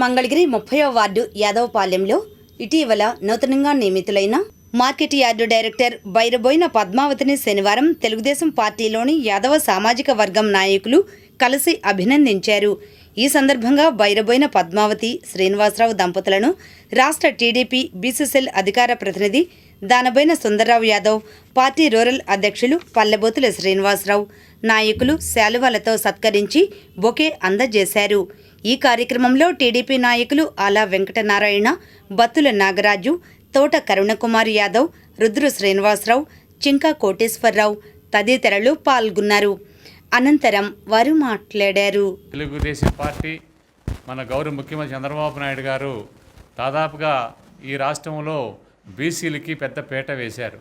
మంగళగిరి ముప్పయో వార్డు యాదవపాలెంలో ఇటీవల నూతనంగా నియమితులైన మార్కెట్ యార్డు డైరెక్టర్ బైరబోయిన పద్మావతిని శనివారం తెలుగుదేశం పార్టీలోని యాదవ సామాజిక వర్గం నాయకులు కలిసి అభినందించారు. ఈ సందర్భంగా బైరబోయిన పద్మావతి శ్రీనివాసరావు దంపతులను రాష్ట్ర టీడీపీ బీసీసీఎల్ అధికార ప్రతినిధి దానబోయిన సుందర్రావు యాదవ్ పార్టీ రూరల్ అధ్యక్షులు పల్లెబోతుల శ్రీనివాసరావు నాయకులు శాలువాలతో సత్కరించి బొకే అందజేశారు. ఈ కార్యక్రమంలో టీడీపీ నాయకులు ఆలా వెంకటనారాయణ బత్తుల నాగరాజు తోట కరుణకుమార్ యాదవ్ రుద్రు శ్రీనివాసరావు చింకా కోటేశ్వరరావు తదితరులు పాల్గొన్నారు. అనంతరం వారు మాట్లాడారు. తెలుగుదేశం పార్టీ మన గౌరవ ముఖ్యమంత్రి చంద్రబాబు నాయుడు గారు దాదాపుగా ఈ రాష్ట్రంలో బీసీలకి పెద్ద పీట వేశారు.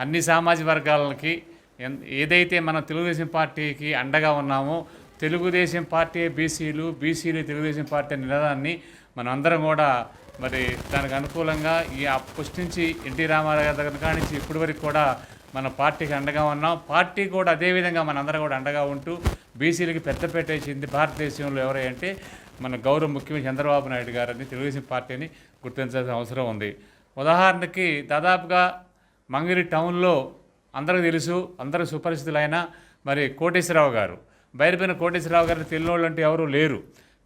అన్ని సామాజిక వర్గాలకి ఏదైతే మనం తెలుగుదేశం పార్టీకి అండగా ఉన్నామో తెలుగుదేశం పార్టీ బీసీలు బీసీలు తెలుగుదేశం పార్టీ నినాదాన్ని మనందరం కూడా మరి దానికి అనుకూలంగా ఈ పుష్టించి ఎన్టీ రామారావు గారి దగ్గర కాడి నుంచి ఇప్పటి వరకు కూడా మన పార్టీకి అండగా ఉన్నాం. పార్టీ కూడా అదేవిధంగా మనందరం కూడా అండగా ఉంటూ బీసీలకి పెద్దపేట వేసింది భారతదేశంలో ఎవరంటే మన గౌరవ ముఖ్యమంత్రి చంద్రబాబు నాయుడు గారని తెలుగుదేశం పార్టీని గుర్తించాల్సిన అవసరం ఉంది. ఉదాహరణకి దాదాపుగా మంగిరి టౌన్లో అందరికీ తెలుసు అందరూ సుపరిచితులైన మరి కోటేశ్వరరావు గారు. బయలుపోయిన కోటేశ్వరరావు గారిని తెలియనోళ్ళు అంటే ఎవరూ లేరు.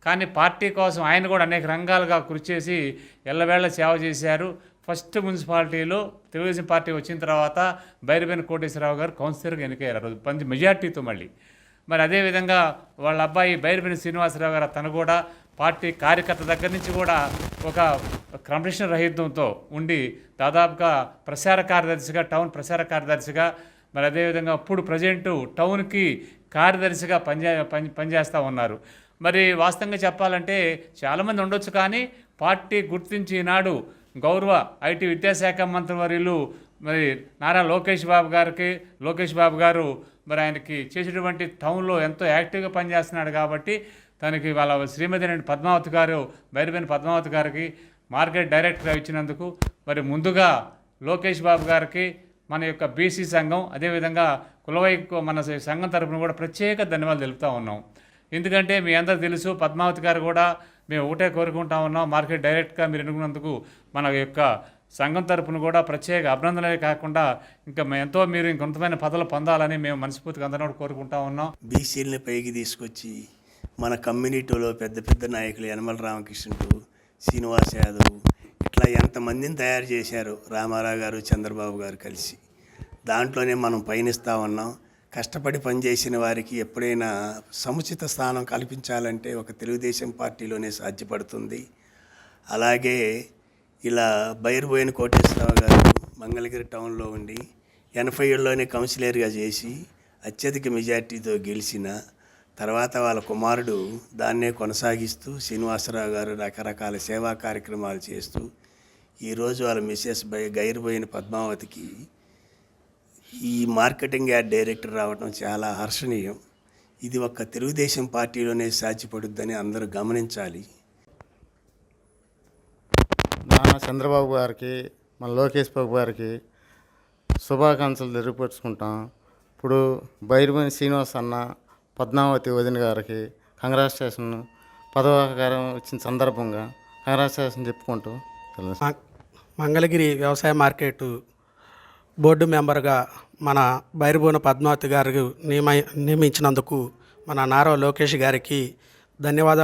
కానీ పార్టీ కోసం ఆయన కూడా అనేక రంగాలుగా కృషి చేసి ఎల్లవేళ సేవ చేశారు. ఫస్ట్ మున్సిపాలిటీలో తెలుగుదేశం పార్టీ వచ్చిన తర్వాత బైరబెన్ కోటేశ్వరరావు గారు కౌన్సిలర్గా ఎన్నికయ్యారు. ఆ రోజు మెజార్టీతో మళ్ళీ. మరి అదేవిధంగా వాళ్ళ అబ్బాయి బైరబెన్ శ్రీనివాసరావు గారు తను కూడా పార్టీ కార్యకర్త దగ్గర నుంచి కూడా ఒక క్రమశిక్షణ రహితంతో ఉండి దాదాపుగా ప్రచార కార్యదర్శిగా టౌన్ ప్రసార కార్యదర్శిగా మరి అదేవిధంగా ఇప్పుడు ప్రజెంటు టౌన్కి కార్యదర్శిగా పనిచే పని పనిచేస్తూ ఉన్నారు. మరి వాస్తవంగా చెప్పాలంటే చాలామంది ఉండొచ్చు కానీ పార్టీ గుర్తించి ఈనాడు గౌరవ ఐటీ విద్యాశాఖ మంత్రివర్యులు మరి నారా లోకేష్ బాబు గారికి లోకేష్ బాబు గారు మరి ఆయనకి చేసేటువంటి టౌన్లో ఎంతో యాక్టివ్గా పనిచేస్తున్నాడు కాబట్టి తనకి వాళ్ళ శ్రీమతి పద్మావతి గారు బైరబైన పద్మావతి గారికి మార్కెట్ డైరెక్టర్గా ఇచ్చినందుకు మరి ముందుగా లోకేష్ బాబు గారికి మన యొక్క బీసీ సంఘం అదేవిధంగా కులవైకు మన సంఘం తరపున కూడా ప్రత్యేక ధన్యవాదాలు తెలుపుతూ ఉన్నాం. ఎందుకంటే మీ అందరూ తెలుసు పద్మావతి గారు కూడా మేము ఒకటే కోరుకుంటా ఉన్నాం మార్కెట్ డైరెక్ట్గా మీరు ఎన్నుకున్నందుకు మన యొక్క సంఘం తరపున కూడా ప్రత్యేక అభినందనలే కాకుండా ఇంకా మేము ఎంతో మీరు ఇంకొంతమైన పదవులు పొందాలని మేము మనస్ఫూర్తిగా అందరం కూడా కోరుకుంటా ఉన్నాం. బీసీలని పైకి తీసుకొచ్చి మన కమ్యూనిటీలో పెద్ద పెద్ద నాయకులు యనమల రామకృష్ణుడు శ్రీనివాస్ యాదవ్ అట్లా ఎంతమందిని తయారు చేశారు రామారావు గారు చంద్రబాబు గారు కలిసి. దాంట్లోనే మనం పయనిస్తూ ఉన్నాం. కష్టపడి పనిచేసిన వారికి ఎప్పుడైనా సముచిత స్థానం కల్పించాలంటే ఒక తెలుగుదేశం పార్టీలోనే సాధ్యపడుతుంది. అలాగే ఇలా బైరుబోయిన కోటేశ్వరరావు గారు మంగళగిరి టౌన్లో ఉండి ఎనభై ఏళ్ళలోనే కౌన్సిలర్గా చేసి అత్యధిక మెజార్టీతో గెలిచిన తర్వాత వాళ్ళ కుమారుడు దాన్నే కొనసాగిస్తూ శ్రీనివాసరావు గారు రకరకాల సేవా కార్యక్రమాలు చేస్తూ ఈరోజు వాళ్ళ మిస్సెస్ బై గైరుపోయిన పద్మావతికి ఈ మార్కెటింగ్ యాడ్ డైరెక్టర్ రావడం చాలా హర్షణీయం. ఇది ఒక్క తెలుగుదేశం పార్టీలోనే సాధ్యపడుద్దని అందరూ గమనించాలి. నాన్న చంద్రబాబు గారికి మన లోకేష్ బాబు గారికి శుభాకాంక్షలు తెలియపరుచుకుంటాం. ఇప్పుడు బైరుమని శ్రీనివాస్ అన్న పద్మావతి వదిన గారికి కంగ్రాచులేషన్ పదవాకారం వచ్చిన సందర్భంగా కంగ్రాచులేషన్ చెప్పుకుంటూ మంగళగిరి వ్యవసాయ మార్కెట్ బోర్డు మెంబర్గా మన బైరుబోన పద్మావతి గారు నియమ నియమించినందుకు మన నారా లోకేష్ గారికి ధన్యవాదాలు.